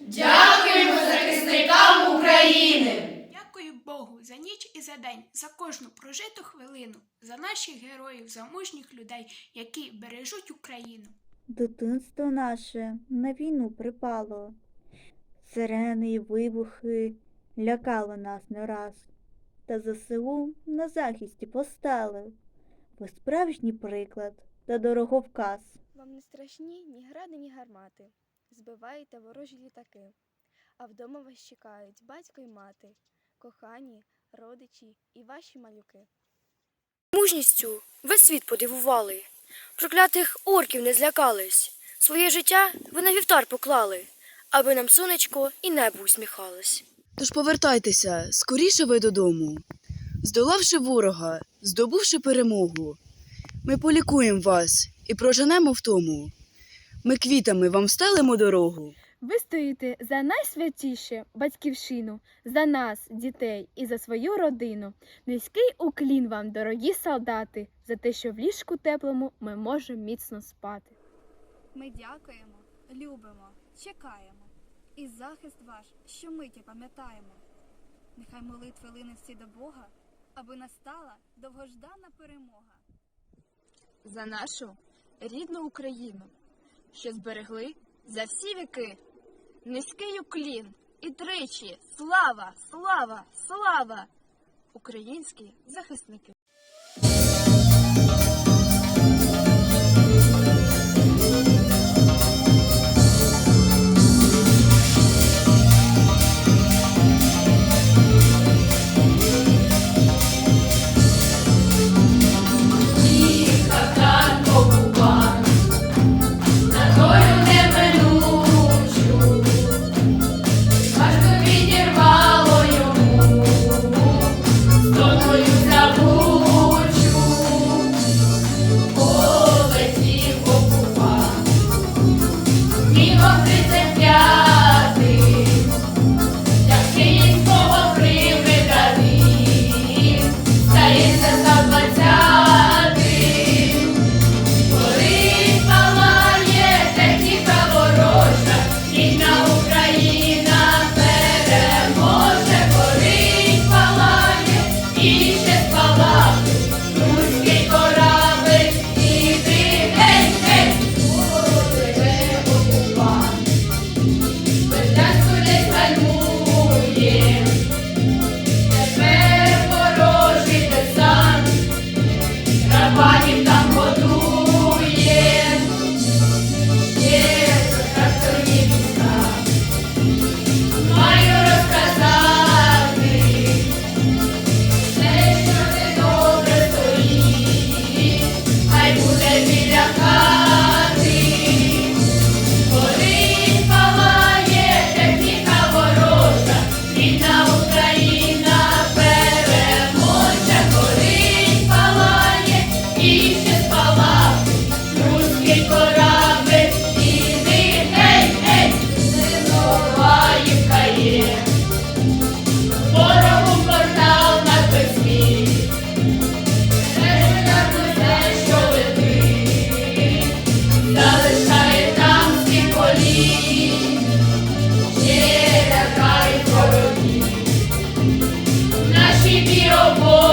Дякуємо захисникам України! Дякую Богу за ніч і за день, за кожну прожиту хвилину, за наших героїв, за мужніх людей, які бережуть Україну. Дитинство наше на війну припало. Сирени і вибухи лякали нас не раз. Та ЗСУ на захисті постали. Ви справжній приклад та дороговказ. Вам не страшні ні гради, ні гармати. Збиваєте ворожі літаки. А вдома вас чекають батько й мати, кохані, родичі і ваші малюки. Мужністю весь світ подивували. Проклятих орків не злякались. Своє життя ви на вівтар поклали, аби нам сонечко і небо усміхалось. Тож повертайтеся скоріше ви додому. Здолавши ворога, здобувши перемогу, ми полікуємо вас і проженемо втому. Ми квітами вам стелимо дорогу. Ви стоїте за найсвятіше батьківщину, за нас, дітей, і за свою родину. Низький уклін вам, дорогі солдати, за те, що в ліжку теплому ми можемо міцно спати. Ми дякуємо, любимо, чекаємо. І захист ваш щомиті пам'ятаємо. Нехай молитви лине всі до Бога, аби настала довгождана перемога. за нашу рідну Україну, що зберегли за всі віки. Низький уклін і тричі слава, слава, слава! Українські захисники. Baby, oh boy.